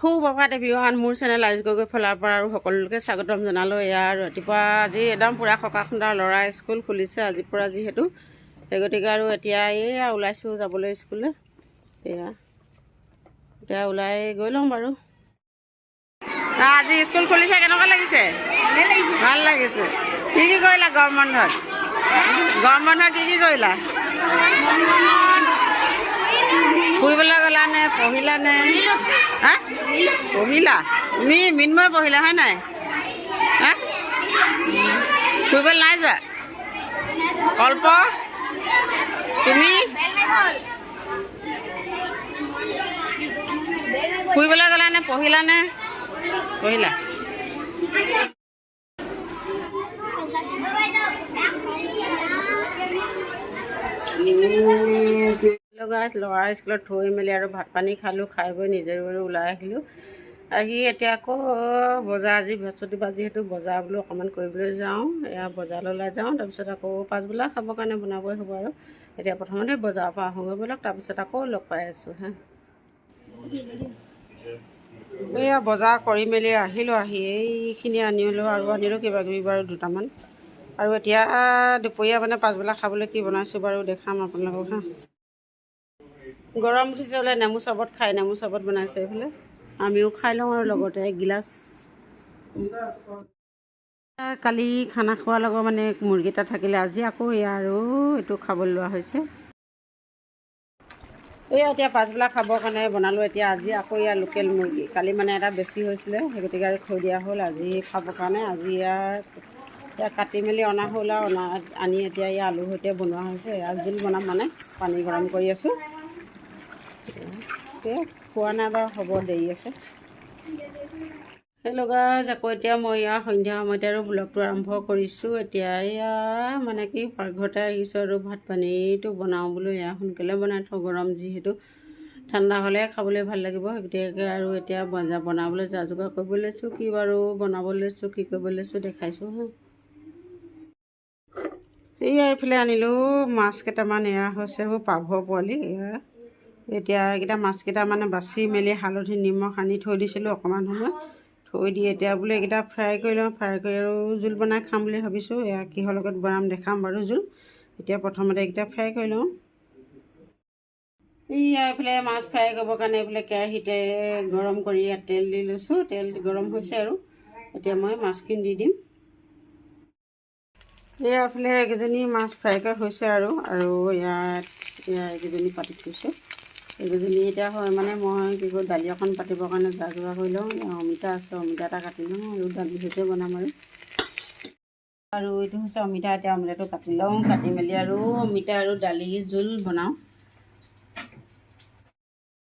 সুপ্ৰভাত এভিৱান মোৰ channel ice Gogoi ফলাৰ পৰা আৰু সকলোকে স্বাগতম জনালোঁ। এয়া আৰু ৰাতিপুৱা আজি একদম পূৰা সকাহ খুন্দা ল'ৰা স্কুল খুলিছে। আজিৰ পৰা যিহেতু সেই গতিকে আৰু এতিয়া এইয়া ওলাইছোঁ যাবলৈ স্কুললৈ। এয়া এতিয়া ওলাই গৈ লওঁ বাৰু। আজি স্কুল খুলিছে কেনেকুৱা লাগিছে? ভাল লাগিছে। কি কি কৰিলা গৰম বন্ধত? গৰম বন্ধত কি কি কৰিলা? গ'লা নে? হা? পঢ়িলা তুমি মিনময় পঢ়িলা হয় নাই? হা? ফুৰিবলৈ নাই যোৱা? অল্প? তুমি? ফুৰিবলৈ গ'লা নে পঢ়িলা নে? পঢ়িলা ল'ৰা স্কুলত থৈ মেলি আৰু ভাত পানী খালোঁ খাই বৈ নিজে বাৰু ওলাই আহিলোঁ। আহি এতিয়া আকৌ বজাৰ আজি বৃহস্পতিবাৰ যিহেতু বজাৰ বোলো অকণমান কৰিবলৈ যাওঁ এয়া বজাৰলৈ ওলাই যাওঁ তাৰপিছত আকৌ পাছবেলা খাবৰ কাৰণে বনাবই হ'ব আৰু। এতিয়া প্ৰথমতে বজাৰৰ পৰা আহোঁগৈ ব'লক তাৰপিছত আকৌ লগ পাই আছোঁ হা। এয়া বজাৰ কৰি মেলি আহিলোঁ আহি এইখিনি আনিলোঁ আৰু আনিলোঁ কিবা কিবি বাৰু দুটামান। আৰু এতিয়া দুপৰীয়া মানে পাছবেলা খাবলৈ কি বনাইছোঁ বাৰু দেখাম আপোনালোকক হা। গৰম উঠিছে বোলে নেমু চৰ্বত খাই নেমু চৰ্বত বনাইছে এইফালে। আমিও খাই লওঁ আৰু লগতে এগিলাচ। কালি খানা খোৱাৰ লগত মানে মুৰ্গী এটা থাকিলে আজি আকৌ এয়া আৰু এইটো খাবলৈ লোৱা হৈছে। এয়া এতিয়া পাছবেলা খাবৰ কাৰণে বনালোঁ এতিয়া আজি আকৌ এয়া লোকেল মুৰ্গী। কালি মানে এটা বেছি হৈছিলে সেই গতিকে আৰু থৈ দিয়া হ'ল আজি খাবৰ কাৰণে আজি এতিয়া কাটি মেলি অনা হ'ল আৰু অনা আনি এতিয়া এই আলুৰ সৈতে বনোৱা হৈছে এয়া জোল বনাম মানে পানী গৰম কৰি আছোঁ। খোৱা নাই বাৰু হ'ব দেৰি আছে। সেই লগা আকৌ এতিয়া মই ইয়াৰ সন্ধ্যা সময়তে আৰু ব্লগটো আৰম্ভ কৰিছোঁ। এতিয়া এয়া মানে কি পাকঘৰতে আহিছোঁ আৰু ভাত পানীটো বনাওঁ বোলো এয়া সোনকালে বনাই থওঁ গৰম যিহেতু। ঠাণ্ডা হ'লে খাবলৈ ভাল লাগিব গতিকে আৰু এতিয়া বজা বনাবলৈ যা যোগাৰ কৰিব লৈছোঁ কি বাৰু বনাব লৈছোঁ কি কৰিব লৈছোঁ দেখাইছোঁ হা। এয়া এইফালে আনিলোঁ মাছ কেইটামান এয়া হৈছে হ'ব পাভৰ পোৱালি এয়া। এতিয়া এইকেইটা মাছকেইটা মানে বাচি মেলি হালধি নিমখ সানি থৈ দিছিলোঁ অকণমান সময়। থৈ দি এতিয়া বোলে এইকেইটা ফ্ৰাই কৰি লওঁ ফ্ৰাই কৰি আৰু জোল বনাই খাম বুলি ভাবিছোঁ। এয়া কিহৰ লগত বনাম দেখাম বাৰু জোল। এতিয়া প্ৰথমতে এইকেইটা ফ্ৰাই কৰি লওঁ। এইয়া এইফালে মাছ ফ্ৰাই কৰিবৰ কাৰণে এইফালে কেৰাহীতে গৰম কৰি ইয়াত তেল দি লৈছোঁ। তেল গৰম হৈছে আৰু। এতিয়া মই মাছখিনি দি দিম। এয়া এইফালে এইকেইজনী মাছ ফ্ৰাই কৰি হৈছে আৰু। আৰু ইয়াত এয়া এইকেইজনী পাতি থৈছোঁ। এইকেইজনী এতিয়া হয় মানে মই কি কৰোঁ দালি অকণ পাতিবৰ কাৰণে যা যোগাৰ কৰি লওঁ অমিতা আছে অমিতা এটা কাটি লওঁ আৰু দালি সৈতে বনাম আৰু। আৰু এইটো হৈছে অমিতা এতিয়া অমিতাটো কাটি লওঁ কাটি মেলি আৰু অমিতা আৰু দালি জোল বনাওঁ।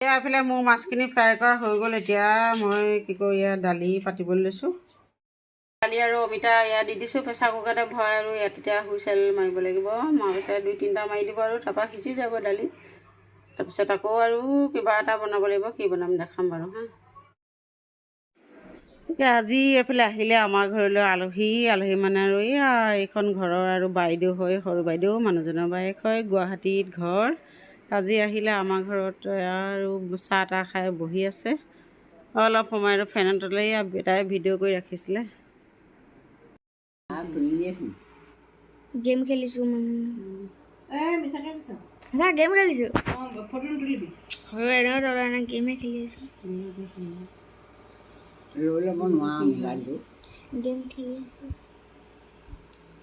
এয়া এইফালে মোৰ মাছখিনি ফ্ৰাই কৰা হৈ গ'ল এতিয়া মই কি কৰোঁ ইয়াত দালি পাতিবলৈ লৈছোঁ। দালি আৰু অমিতা ইয়াত দি দিছোঁ প্ৰেছাৰ কুকাৰতে ভৰাই আৰু ইয়াত এতিয়া হুইচেল মাৰিব লাগিব। মাৰ পিছত দুই তিনিটা মাৰি দিব আৰু তাৰপৰা সিজি যাব দালি। তাৰপিছত আকৌ আৰু কিবা এটা বনাব লাগিব কি বনাম দেখাম বাৰু হা। এতিয়া আজি এইফালে আহিলে আমাৰ ঘৰলৈ আলহী আলহী মানে আৰু এয়া এইখন ঘৰৰ আৰু বাইদেউ হয় সৰু বাইদেউ মানুহজনৰ বায়েক হয় গুৱাহাটীত ঘৰ। আজি আহিলে আমাৰ ঘৰত আৰু চাহ তাহ খাই বহি আছে। অলপ সময় আৰু ফেনৰ তলে এয়া বেটাই ভিডিঅ' কৰি ৰাখিছিলে। গেম খেলিছো মানে গেম খেলিছো। হয় এনেও তলা নাই গেমে খেলি আছো। লৈ ল'ব নোৱাৰা মোবাইলটো গেম খেলি আছো।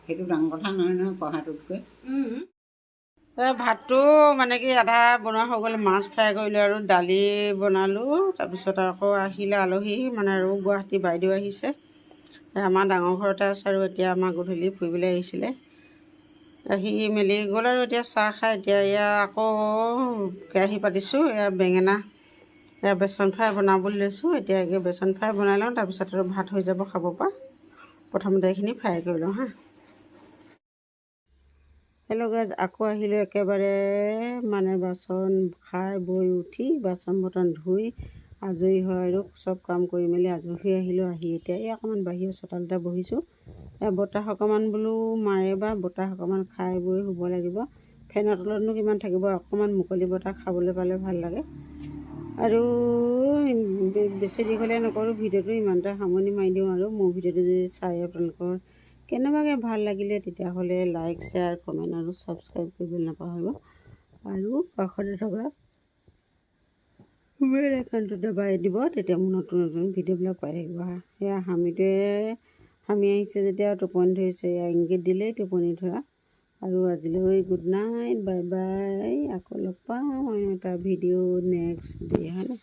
সেইটো ডাঙৰ কথা নহয় নহয় পঢ়াটোতকৈ। ভাতটো মানে কি আধা বনোৱা হৈ গ'ল মাছ ফ্ৰাই কৰিলোঁ আৰু দালি বনালোঁ তাৰপিছত আকৌ আহিলে আলহী মানে আৰু গুৱাহাটী বাইদেউ আহিছে। এই আমাৰ ডাঙৰ ঘৰতে আছে আৰু এতিয়া আমাৰ গধূলি ফুৰিবলৈ আহিছিলে। আহি মেলি গ'ল আৰু এতিয়া চাহ খাই এতিয়া এয়া আকৌ কেৰাহী পাতিছোঁ এয়া বেঙেনা এয়া বেচন ফ্ৰাই বনাবলৈ লৈছোঁ এতিয়া একে বেচন ফ্ৰাই বনাই লওঁ তাৰপিছত আৰু ভাত হৈ যাব খাব পৰা। প্ৰথমতে এইখিনি ফ্ৰাই কৰি লওঁ হা। গাইজ আকৌ আহিলোঁ একেবাৰে মানে বাচন খাই বৈ উঠি বাচন বৰ্তন ধুই আজৰি হয় আৰু চব কাম কৰি মেলি আজৰি হৈ আহিলোঁ আহি এতিয়া এই অকণমান বাহিৰৰ চোতালতে বহিছোঁ। বতাহ অকণমান বোলো মাৰে বা বতাহ অকণমান খাই বৈ শুব লাগিব। ফেনৰ তলতনো কিমান থাকিব অকণমান মুকলি বতাহ খাবলৈ পালে ভাল লাগে। আৰু বেছি দীঘলীয়া নকৰোঁ ভিডিঅ'টো ইমানটা সামৰণি মাৰি দিওঁ আৰু মোৰ ভিডিঅ'টো যদি চাই আপোনালোকৰ কেনেবাকৈ ভাল লাগিলে তেতিয়াহ'লে লাইক শ্বেয়াৰ কমেণ্ট আৰু ছাবস্ক্ৰাইব কৰিবলৈ নাপাহৰিব। আৰু কাষতে থকা বেল আইকনটো দবাই দিব তেতিয়া মোৰ নতুন নতুন ভিডিঅ'বিলাক পাই থাকিব। সেয়া হামিটোৱে হামি আহিছে যেতিয়া টোপনি ধৰিছে। এয়া ইংগিত দিলেই টোপনি ধৰা। আৰু আজিলৈ গুড নাইট বাই বাই আকৌ লগ পাম অন্য এটা ভিডিঅ' নেক্সট ডে হয়নে